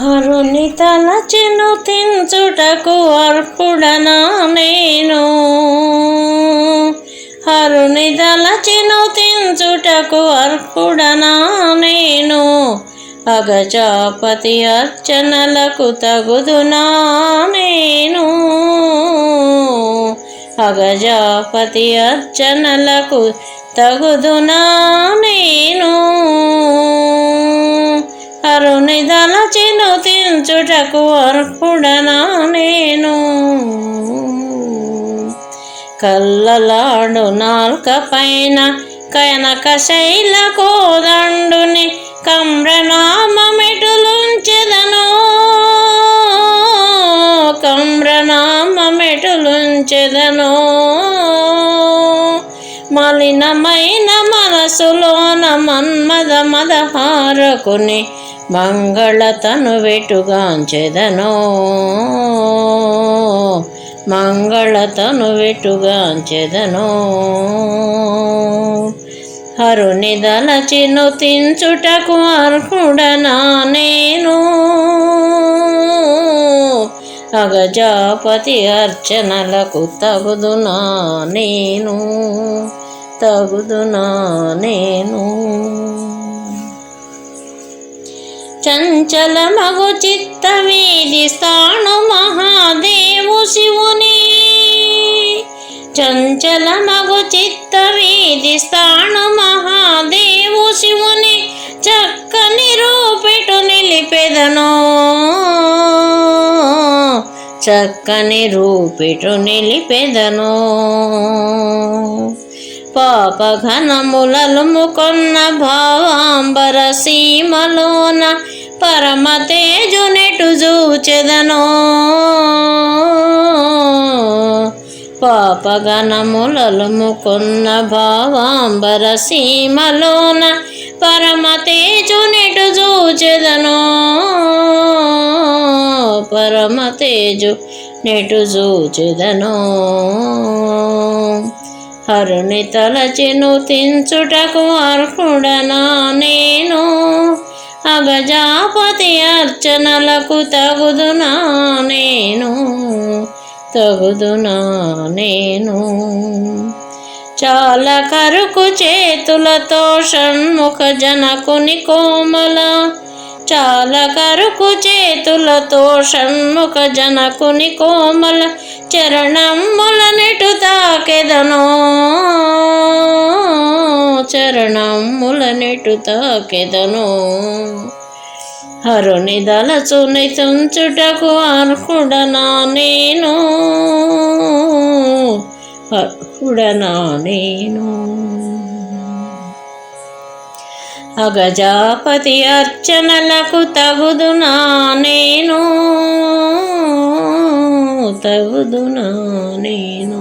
హరుని తలచెను తించుటకు అర్హుడనా నేను? హరుని తలచెను తించుటకు అర్పుడనా నేను? అగజాపతి అర్చనలకు తగుదునా నేను? అగజాపతి అర్చనలకు తగుదునా నేను? అరుని దలచిను తించుటకు అర్హుడనా నేను? కల్లలాడు నాల్క పైన కనక శైల కోదండుని కమ్రనామమెటులుంచెదను కమ్రనామమెటులుంచెదను మలినమైన మనసులోన మన్మద మదహారకుని మంగళతను వెటుగాంచెదనో. మంగళతను వెటుగాంచెదనో. హరుని దలచిను తించుటకు అర్హుడనా నేను? అగజాపతి అర్చనలకు తగుదునా నేను? తగుదునా నేను? చంచల మగు చిత్త వీధి మహాదేవు శివుని. చంచల మగు చిత్త వీధి మహాదేవు శివుని చక్కని రూపెటు నిలిపెదను. చక్కని రూపెటు నిలిపెదను. పాపఘనములలు ముకొన్న భావాంబర సీమలోన పరమ తేజునెటు చూచెదను పాపగణములలు ముకొన్న భావాంబర సీమలోన పరమ తేజునెటు చూచెదనో పరమ తేజు నెటు చూచెదనో హరుని తలచెను తించుటకు అర్హుడనా నేను? అగజాపతి అర్చనలకు తగుదునా నేను? తగుదునా నేను? చాలా కరుకు చేతులతో షణ్ముఖ జనకుని కోమల చాలా కరుకు చేతులతో షణ్ముఖ జనకుని కోమల చరణముల నెటు తాకెదను. చరణముల నెటు తాకెదను. హరుని దలచుని తుంచుటకు అర్హుడనా నేను? అర్హుడనా నేను? అగజాపతి అర్చనలకు తగుదునా నేను? తగుదునా నేను?